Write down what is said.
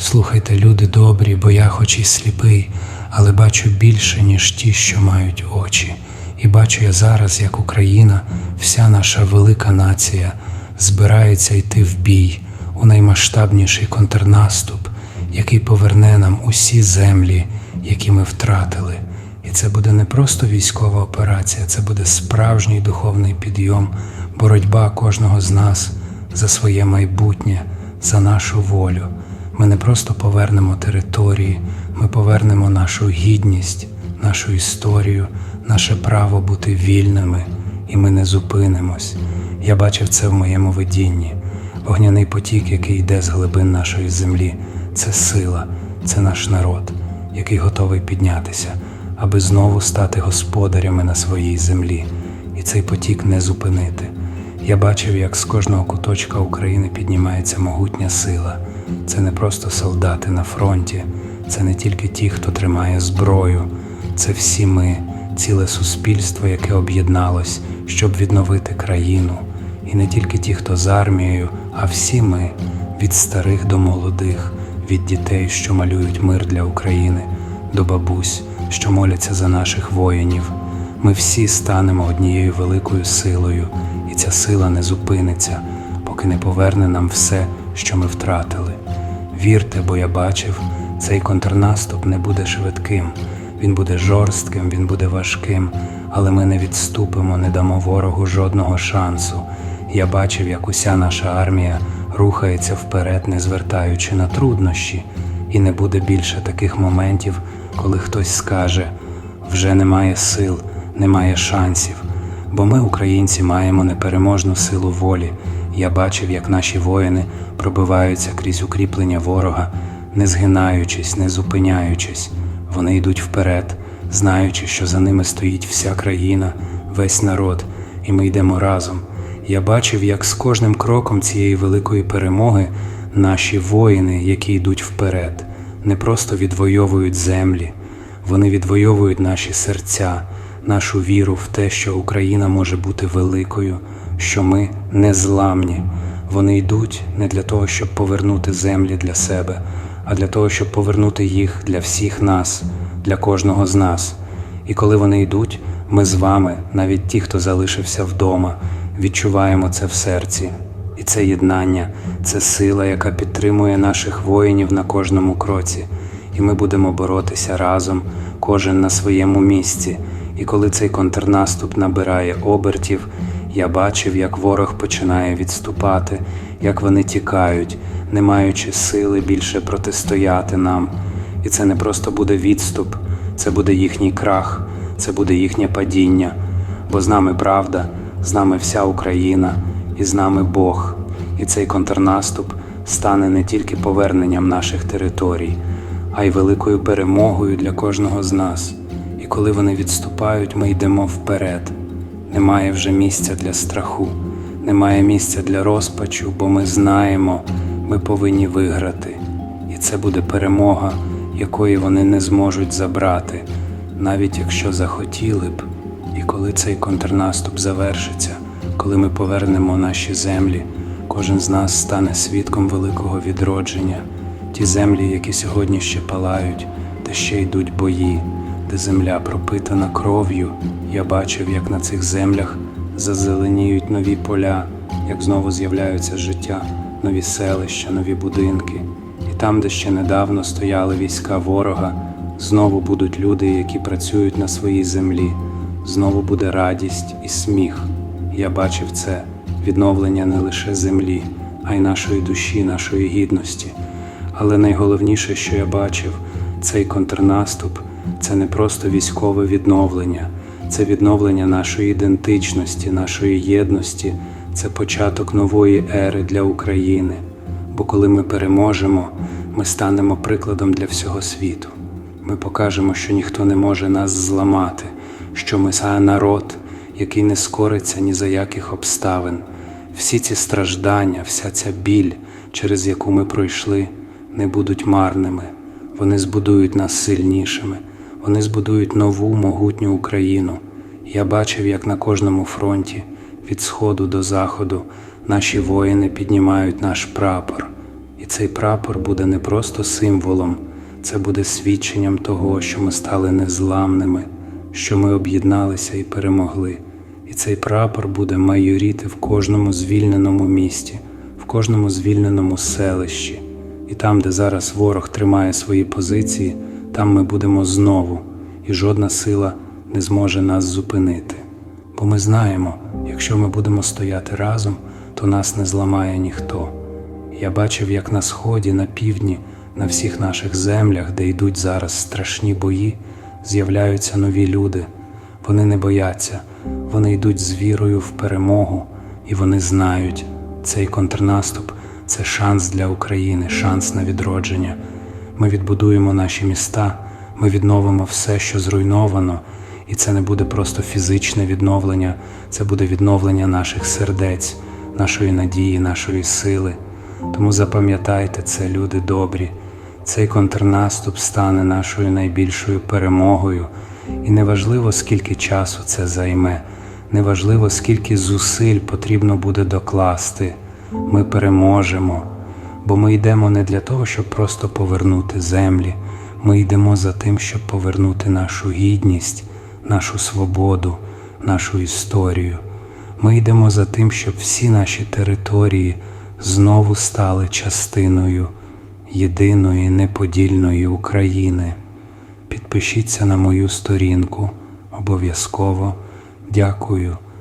Слухайте, люди добрі, бо я хоч і сліпий, але бачу більше, ніж ті, що мають очі. І бачу я зараз, як Україна, вся наша велика нація, збирається йти в бій у наймасштабніший контрнаступ, який поверне нам усі землі, які ми втратили. І це буде не просто військова операція, це буде справжній духовний підйом, боротьба кожного з нас за своє майбутнє, за нашу волю. Ми не просто повернемо території, ми повернемо нашу гідність, нашу історію, наше право бути вільними, і ми не зупинимось. Я бачив це в моєму видінні. Вогняний потік, який йде з глибин нашої землі, це сила, це наш народ, який готовий піднятися, аби знову стати господарями на своїй землі, і цей потік не зупинити. Я бачив, як з кожного куточка України піднімається могутня сила. Це не просто солдати на фронті, це не тільки ті, хто тримає зброю, це всі ми, ціле суспільство, яке об'єдналось, щоб відновити країну. І не тільки ті, хто з армією, а всі ми від старих до молодих, від дітей, що малюють мир для України, до бабусь, що моляться за наших воїнів. Ми всі станемо однією великою силою, і ця сила не зупиниться, поки не поверне нам все, що ми втратили. Вірте, бо я бачив, цей контрнаступ не буде швидким, він буде жорстким, він буде важким, але ми не відступимо, не дамо ворогу жодного шансу. Я бачив, як уся наша армія рухається вперед, не звертаючи на труднощі, і не буде більше таких моментів, коли хтось скаже: вже немає сил, немає шансів. Бо ми, українці, маємо непереможну силу волі. Я бачив, як наші воїни пробиваються крізь укріплення ворога, не згинаючись, не зупиняючись. Вони йдуть вперед, знаючи, що за ними стоїть вся країна, весь народ, і ми йдемо разом. Я бачив, як з кожним кроком цієї великої перемоги наші воїни, які йдуть вперед, не просто відвоюють землі, вони відвоюють наші серця, нашу віру в те, що Україна може бути великою, що ми незламні. Вони йдуть не для того, щоб повернути землі для себе, а для того, щоб повернути їх для всіх нас, для кожного з нас. І коли вони йдуть, ми з вами, навіть ті, хто залишився вдома, відчуваємо це в серці. І це єднання, це сила, яка підтримує наших воїнів на кожному кроці. І ми будемо боротися разом, кожен на своєму місці. І коли цей контрнаступ набирає обертів, я бачив, як ворог починає відступати, як вони тікають, не маючи сили більше протистояти нам. І це не просто буде відступ, це буде їхній крах, це буде їхнє падіння. Бо з нами правда, з нами вся Україна, і з нами Бог. І цей контрнаступ стане не тільки поверненням наших територій, а й великою перемогою для кожного з нас. І коли вони відступають, ми йдемо вперед. Немає вже місця для страху, немає місця для розпачу, бо ми знаємо, ми повинні виграти. І це буде перемога, якої вони не зможуть забрати, навіть якщо захотіли б. І коли цей контрнаступ завершиться, коли ми повернемо наші землі, кожен з нас стане свідком великого відродження, ті землі, які сьогодні ще палають, де ще йдуть бої, де земля пропитана кров'ю. Я бачив, як на цих землях зазеленіють нові поля, як знову з'являються життя, нові селища, нові будинки. І там, де ще недавно стояли війська ворога, знову будуть люди, які працюють на своїй землі. Знову буде радість і сміх. Я бачив це відновлення не лише землі, а й нашої душі, нашої гідності. Але найголовніше, що я бачив, цей контрнаступ це не просто військове відновлення, це відновлення нашої ідентичності, нашої єдності, це початок нової ери для України. Бо коли ми переможемо, ми станемо прикладом для всього світу. Ми покажемо, що ніхто не може нас зламати, що ми за народ, який не скориться ні за яких обставин. Всі ці страждання, вся ця біль, через яку ми пройшли, не будуть марними. Вони збудують нас сильнішими, вони збудують нову могутню Україну. Я бачив, як на кожному фронті, від сходу до заходу, наші воїни піднімають наш прапор. І цей прапор буде не просто символом, це буде свідченням того, що ми стали незламними, що ми об'єдналися і перемогли. І цей прапор буде майоріти в кожному звільненому місті, в кожному звільненому селищі. І там, де зараз ворог тримає свої позиції, там ми будемо знову, і жодна сила не зможе нас зупинити. Бо ми знаємо, якщо ми будемо стояти разом, то нас не зламає ніхто. Я бачив, як на сході, на півдні, на всіх наших землях, де йдуть зараз страшні бої, з'являються нові люди. Вони не бояться, вони йдуть з вірою в перемогу, і вони знають, цей контрнаступ це шанс для України, шанс на відродження. Ми відбудуємо наші міста, ми відновимо все, що зруйновано, і це не буде просто фізичне відновлення, це буде відновлення наших сердець, нашої надії, нашої сили. Тому запам'ятайте це, люди добрі. Цей контрнаступ стане нашою найбільшою перемогою, і неважливо, скільки часу це займе, неважливо, скільки зусиль потрібно буде докласти. Ми переможемо, бо ми йдемо не для того, щоб просто повернути землі. Ми йдемо за тим, щоб повернути нашу гідність, нашу свободу, нашу історію. Ми йдемо за тим, щоб всі наші території знову стали частиною єдиної неподільної України. Підпишіться на мою сторінку обов'язково. Дякую